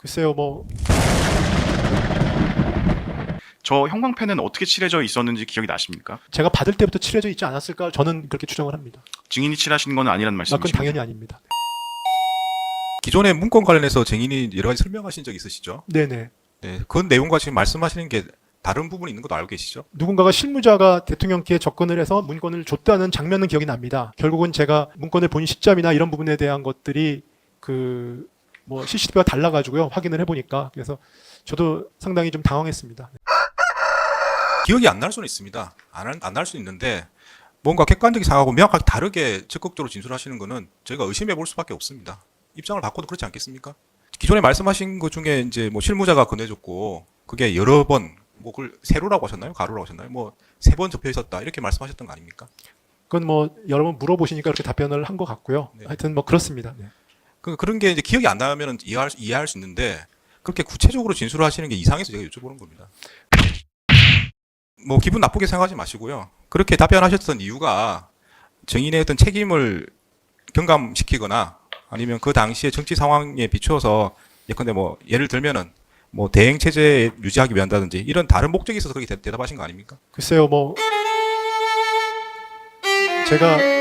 글쎄요, 뭐 저 형광펜은 어떻게 칠해져 있었는지 기억이 나십니까? 제가 받을 때부터 칠해져 있지 않았을까? 저는 그렇게 추정을 합니다. 증인이 칠하신 건 아니라는 아, 말씀이시죠? 그건 당연히 아닙니다. 기존의 문건 관련해서 증인이 여러 가지 설명하신 적 있으시죠? 네네. 네, 그 내용과 지금 말씀하시는 게 다른 부분이 있는 것도 알고 계시죠? 누군가가 실무자가 대통령께 접근을 해서 문건을 줬다는 장면은 기억이 납니다. 결국은 제가 문건을 본 시점이나 이런 부분에 대한 것들이 그 뭐 CCTV가 달라가지고요 확인을 해보니까 그래서 저도 상당히 좀 당황했습니다. 기억이 안 날 수는 있습니다. 안날수 있는데 뭔가 객관적인 상황하고 명확하게 다르게 적극적으로 진술하시는 거는 저희가 의심해 볼 수밖에 없습니다. 입장을 바꿔도 그렇지 않겠습니까? 기존에 말씀하신 것 중에 이제 뭐 실무자가 건네줬고 그게 여러 번 뭐 그걸 세로라고 하셨나요? 가로라고 하셨나요? 뭐 세 번 접혀 있었다 이렇게 말씀하셨던 거 아닙니까? 그건 뭐 여러 번 물어보시니까 그렇게 답변을 한 것 같고요. 네. 하여튼 뭐 그렇습니다. 네. 그 그런 게 이제 기억이 안 나면 이해할, 수- 이해할 수 있는데 그렇게 구체적으로 진술을 하시는 게 이상해서 제가 여쭤보는 겁니다. 뭐 기분 나쁘게 생각하지 마시고요. 그렇게 답변하셨던 이유가 증인의 어떤 책임을 경감시키거나 아니면 그 당시의 정치 상황에 비추어서 예컨대 뭐 예를 들면은 뭐 대행 체제 유지하기 위한다든지 이런 다른 목적이 있어서 그렇게 대, 대답하신 거 아닙니까? 글쎄요, 뭐 제가